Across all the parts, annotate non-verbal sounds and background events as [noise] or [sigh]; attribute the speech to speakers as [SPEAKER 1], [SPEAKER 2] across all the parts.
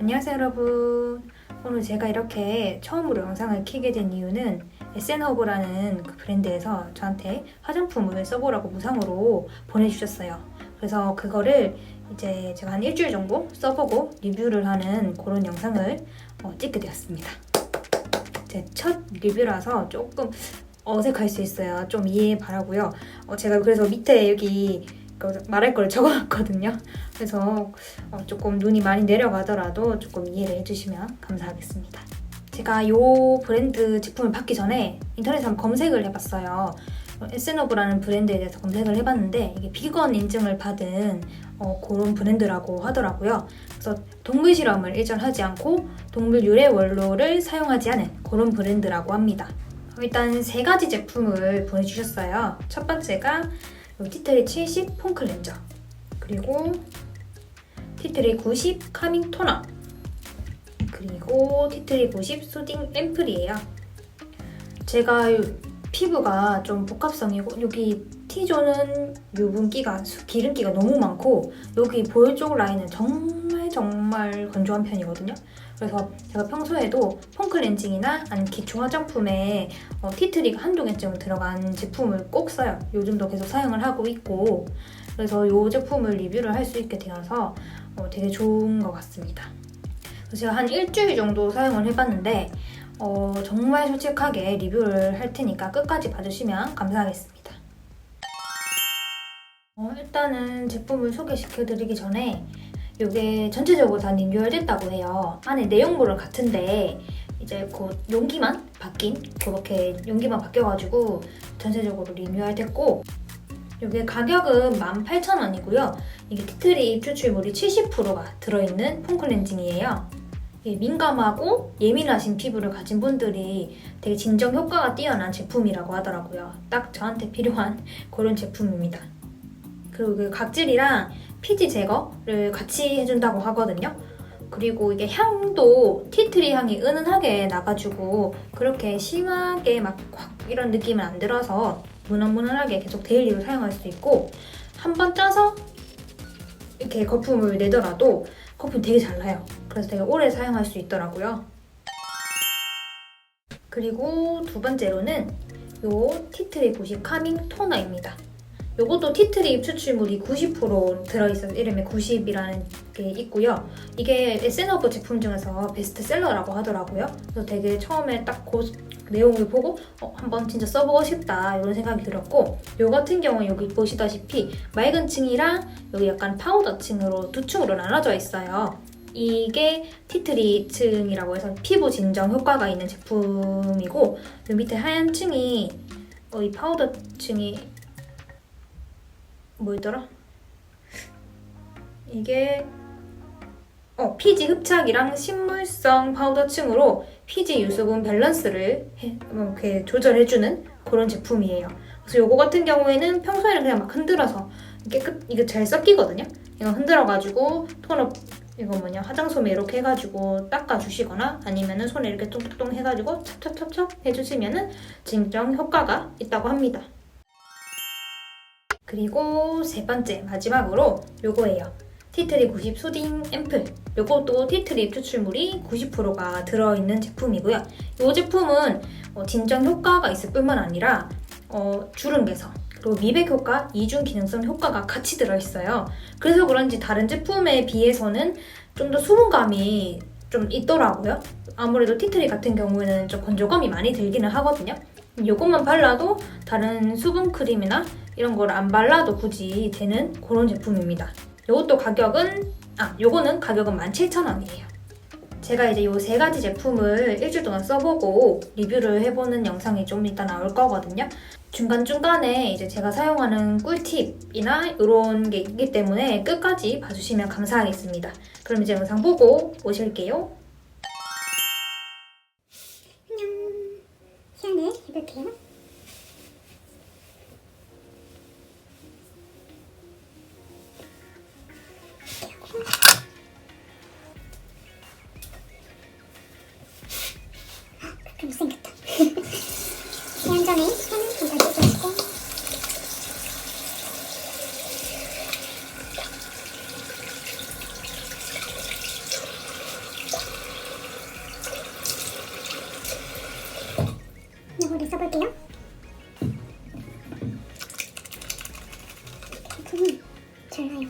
[SPEAKER 1] 안녕하세요 여러분. 오늘 제가 이렇게 처음으로 영상을 키게 된 이유는 에센허브라는 그 브랜드에서 저한테 화장품을 써보라고 무상으로 보내주셨어요. 그래서 그거를 이제 제가 한 일주일 정도 써보고 리뷰를 하는 그런 영상을 어, 찍게 되었습니다. 제 첫 리뷰라서 조금 어색할 수 있어요. 좀 이해 바라고요. 어, 제가 그래서 밑에 여기 그 말할 걸 적어놨거든요 그래서 어, 조금 눈이 많이 내려가더라도 조금 이해를 해주시면 감사하겠습니다. 제가 이 브랜드 제품을 받기 전에 인터넷에 한번 검색을 해봤어요. 에센오브라는 브랜드에 대해서 검색을 해봤는데 이게 비건 인증을 받은 어, 그런 브랜드라고 하더라고요. 그래서 동물 실험을 일전하지 않고 동물 유래 원료를 사용하지 않은 그런 브랜드라고 합니다. 일단 세 가지 제품을 보내주셨어요. 첫 번째가 티트리 70 폼클렌저 그리고 티트리 90 카밍 토너 그리고 티트리 90 수딩 앰플이에요. 제가 피부가 좀 복합성이고 여기 T존은 유분기가 기름기가 너무 많고 여기 볼쪽 라인은 정말 정말 건조한 편이거든요. 그래서 제가 평소에도 폼클렌징이나 아니면 기초 화장품에 어, 티트리가 한두 개쯤 들어간 제품을 꼭 써요. 요즘도 계속 사용을 하고 있고 그래서 이 제품을 리뷰를 할 수 있게 되어서 어, 되게 좋은 것 같습니다. 제가 한 일주일 정도 사용을 해봤는데 어, 정말 솔직하게 리뷰를 할 테니까 끝까지 봐주시면 감사하겠습니다. 어, 일단은 제품을 소개시켜드리기 전에 이게 전체적으로 다 리뉴얼됐다고 해요. 안에 내용물은 같은데 이제 곧 용기만 바뀐 그렇게 용기만 바뀌어가지고 전체적으로 리뉴얼됐고 이게 가격은 18,000원이고요. 이게 티트리 추출물이 70%가 들어있는 폼클렌징이에요. 민감하고 예민하신 피부를 가진 분들이 되게 진정 효과가 뛰어난 제품이라고 하더라고요. 딱 저한테 필요한 [laughs] 그런 제품입니다. 그리고 그 각질이랑 피지 제거를 같이 해준다고 하거든요. 그리고 이게 향도 티트리 향이 은은하게 나가지고 그렇게 심하게 막 확 이런 느낌은 안 들어서 무난무난하게 계속 데일리로 사용할 수 있고 한 번 짜서 이렇게 거품을 내더라도 거품 되게 잘 나요. 그래서 되게 오래 사용할 수 있더라고요. 그리고 두 번째로는 요 티트리 90 카밍 토너입니다. 요것도 티트리 추출물이 90% 들어있어서 이름에 90이라는 게 있고요. 이게 에센어브 제품 중에서 베스트셀러라고 하더라고요. 그래서 되게 처음에 딱 그 내용을 보고 어, 한번 진짜 써보고 싶다 이런 생각이 들었고 요 같은 경우는 여기 보시다시피 맑은 층이랑 여기 약간 파우더 층으로 두 층으로 나눠져 있어요. 이게 티트리 층이라고 해서 피부 진정 효과가 있는 제품이고 요 밑에 하얀 층이 어, 이 파우더 층이 뭐였더라? 이게 어, 피지 흡착이랑 식물성 파우더층으로 피지 유수분 밸런스를 해, 이렇게 조절해주는 그런 제품이에요. 그래서 요거 같은 경우에는 평소에는 그냥 막 흔들어서 깨끗 이게 잘 섞이거든요. 이거 흔들어가지고 토너 이거 뭐냐 화장솜에 이렇게 해가지고 닦아주시거나 아니면은 손에 이렇게 뚱뚱 해가지고 찹찹찹찹 해주시면은 진정 효과가 있다고 합니다. 그리고 세 번째 마지막으로 요거예요. 티트리 90 수딩 앰플. 요것도 티트리 추출물이 90%가 들어있는 제품이고요. 이 제품은 어, 진정 효과가 있을 뿐만 아니라 어, 주름 개선, 그리고 미백 효과, 이중 기능성 효과가 같이 들어있어요. 그래서 그런지 다른 제품에 비해서는 좀 더 수분감이 좀 있더라고요. 아무래도 티트리 같은 경우에는 좀 건조감이 많이 들기는 하거든요. 이것만 발라도 다른 수분 크림이나 이런 걸 안 발라도 굳이 되는 그런 제품입니다. 이것도 가격은 아 요거는 가격은 17,000원이에요. 제가 이제 요세 가지 제품을 일주일 동안 써보고 리뷰를 해보는 영상이 좀 이따 나올 거거든요. 중간중간에 이제 제가 사용하는 꿀팁이나 이런 게 있기 때문에 끝까지 봐주시면 감사하겠습니다. 그럼 이제 영상 보고 오실게요.
[SPEAKER 2] 그럼 생겼다. 네, 한 점에 펜을 다 꽂아주고 요거를 써볼게요. 네, 제품은 잘 나요.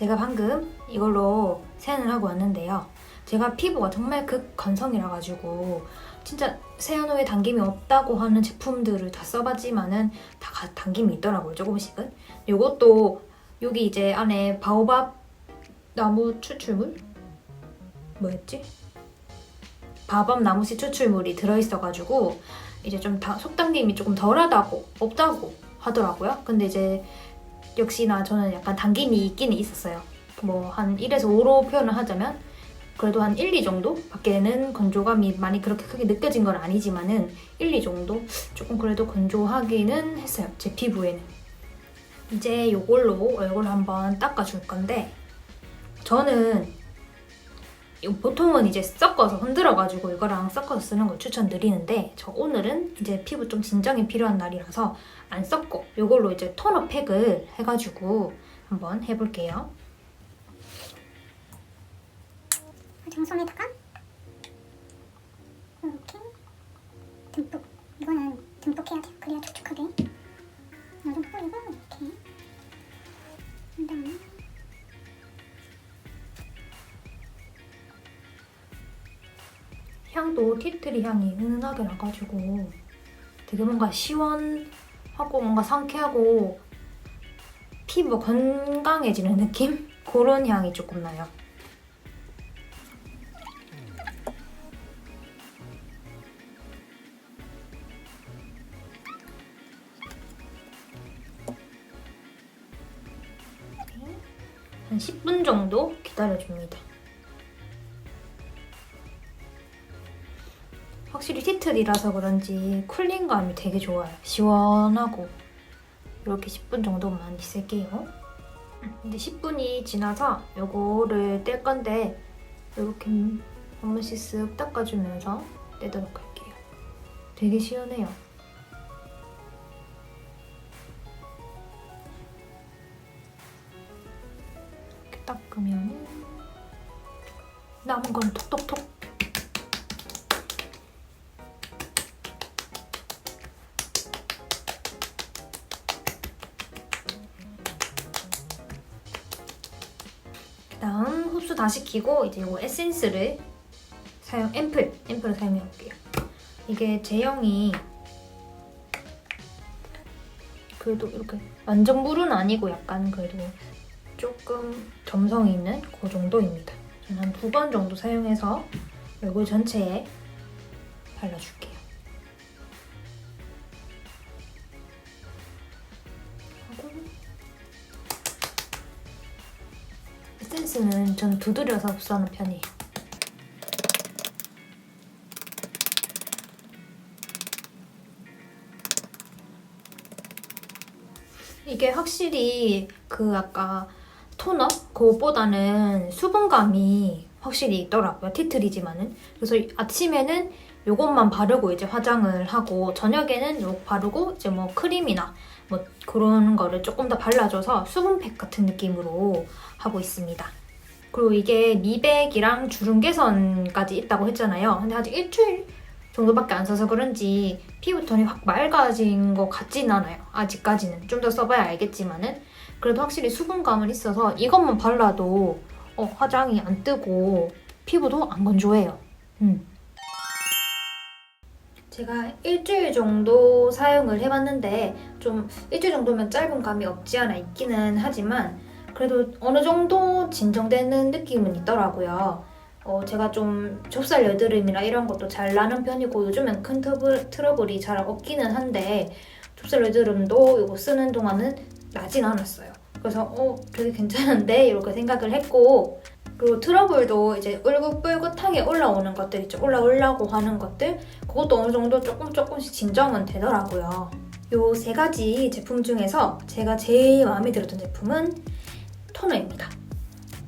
[SPEAKER 1] 제가 방금 이걸로 세안을 하고 왔는데요. 제가 피부가 정말 극건성이라 가지고 진짜 세안 후에 당김이 없다고 하는 제품들을 다 써봤지만은 다 가- 당김이 있더라고요 조금씩은. 이것도 여기 이제 안에 바오밥 나무 추출물 뭐였지? 바밤 나무씨 추출물이 들어있어가지고 이제 좀 다, 속당김이 조금 덜하다고 없다고 하더라고요. 근데 이제 역시나 저는 약간 당김이 있기는 있었어요. 뭐 한 1에서 5로 표현을 하자면 그래도 한 1, 2 정도 밖에는 건조감이 많이 그렇게 크게 느껴진 건 아니지만은 1, 2 정도 조금 그래도 건조하기는 했어요. 제 피부에는. 이제 이걸로 얼굴 한번 닦아줄 건데 저는 보통은 이제 섞어서 흔들어가지고 이거랑 섞어서 쓰는 걸 추천드리는데 저 오늘은 이제 피부 좀 진정이 필요한 날이라서 안 섞고 이걸로 이제 토너 팩을 해가지고 한번 해볼게요.
[SPEAKER 2] 정손에다가 이렇게 듬뿍. 이거는 듬뿍 해야 돼요 그래야 촉촉하게. 이좀 뿌리고 이렇게. 한 다음에
[SPEAKER 1] 향도 티트리 향이 은은하게 나가지고 되게 뭔가 시원하고 뭔가 상쾌하고 피부 건강해지는 느낌? 그런 향이 조금 나요. 한 10분 정도 기다려줍니다. 확실히 티틀이라서 그런지 쿨링감이 되게 좋아요. 시원하고 이렇게 10분 정도만 있을게요. 이제 10분이 지나서 요거를 뗄 건데 이렇게 한 번씩 쓱 닦아주면서 떼도록 할게요. 되게 시원해요. 이렇게 닦으면 남은 건 톡톡톡 다 시키고 이제 이거 에센스를 사용 앰플 앰플을 사용해 볼게요. 이게 제형이 그래도 이렇게 완전 물은 아니고 약간 그래도 조금 점성이 있는 그 정도입니다. 한 두 번 정도 사용해서 얼굴 전체에 발라줄게요. 에센스는 전 두드려서 흡수하는 편이에요. 이게 확실히 그 아까 토너 그것보다는 수분감이 확실히 있더라고요. 티트리지만은. 그래서 아침에는 요것만 바르고 이제 화장을 하고 저녁에는 요거 바르고 이제 뭐 크림이나 뭐 그런 거를 조금 더 발라줘서 수분팩 같은 느낌으로 하고 있습니다. 그리고 이게 미백이랑 주름 개선까지 있다고 했잖아요. 근데 아직 일주일 정도밖에 안 써서 그런지 피부 톤이 확 맑아진 것 같진 않아요. 아직까지는. 좀 더 써봐야 알겠지만은. 그래도 확실히 수분감은 있어서 이것만 발라도 어, 화장이 안 뜨고 피부도 안 건조해요. 음. 제가 일주일 정도 사용을 해봤는데 좀 일주일 정도면 짧은 감이 없지 않아 있기는 하지만 그래도 어느 정도 진정되는 느낌은 있더라고요. 어, 제가 좀 좁쌀 여드름이나 이런 것도 잘 나는 편이고 요즘엔 큰 트러블, 트러블이 잘 없기는 한데 좁쌀 여드름도 이거 쓰는 동안은 나진 않았어요. 그래서 어 되게 괜찮은데 이렇게 생각을 했고 그리고 트러블도 이제 울긋불긋하게 올라오는 것들 있죠. 올라오려고 하는 것들 그것도 어느 정도 조금 조금씩 진정은 되더라고요. 요 세 가지 제품 중에서 제가 제일 마음에 들었던 제품은 토너입니다.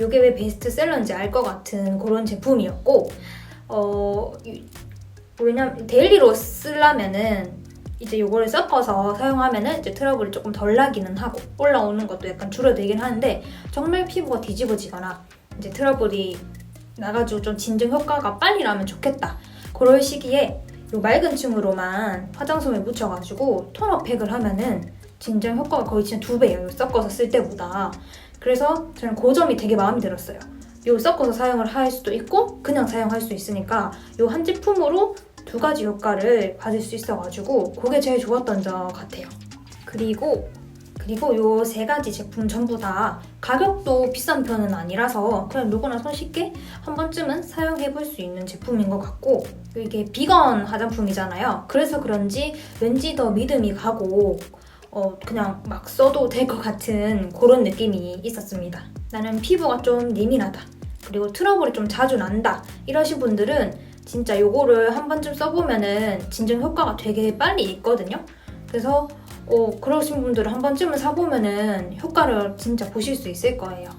[SPEAKER 1] 요게 왜 베스트셀러인지 알 것 같은 그런 제품이었고 어 이- 왜냐면 데일리로 쓰려면은 이제 요거를 섞어서 사용하면은 이제 트러블이 조금 덜 나기는 하고 올라오는 것도 약간 줄어들긴 하는데 정말 피부가 뒤집어지거나 이제 트러블이 나가지고 좀 진정 효과가 빨리 나면 좋겠다. 그럴 시기에 요 맑은 층으로만 화장솜에 묻혀가지고 토너팩을 하면은 진정 효과가 거의 진짜 두 배예요. 요 섞어서 쓸 때보다. 그래서 저는 그 점이 되게 마음에 들었어요. 요 섞어서 사용을 할 수도 있고 그냥 사용할 수 있으니까 요 한 제품으로 두 가지 효과를 받을 수 있어가지고 그게 제일 좋았던 점 같아요. 그리고 그리고 요 세 가지 제품 전부 다 가격도 비싼 편은 아니라서 그냥 누구나 손쉽게 한 번쯤은 사용해 볼 수 있는 제품인 것 같고 이게 비건 화장품이잖아요. 그래서 그런지 왠지 더 믿음이 가고 어, 그냥 막 써도 될 것 같은 그런 느낌이 있었습니다. 나는 피부가 좀 예민하다. 그리고 트러블이 좀 자주 난다. 이러신 분들은 진짜 요거를 한 번쯤 써보면은 진정 효과가 되게 빨리 있거든요. 그래서 어, 그러신 분들은 한 번쯤은 사보면은 효과를 진짜 보실 수 있을 거예요.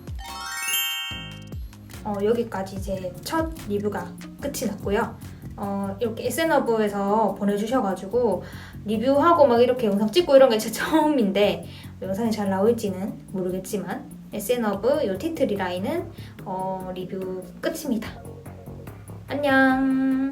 [SPEAKER 1] 어, 여기까지 이제 첫 리뷰가 끝이 났고요. 어, 이렇게 SNHub에서 보내주셔가지고 리뷰하고 막 이렇게 영상 찍고 이런 게 제 [laughs] 처음인데 영상이 잘 나올지는 모르겠지만 SNHub 요 티트리 라인은 어, 리뷰 끝입니다. 안녕.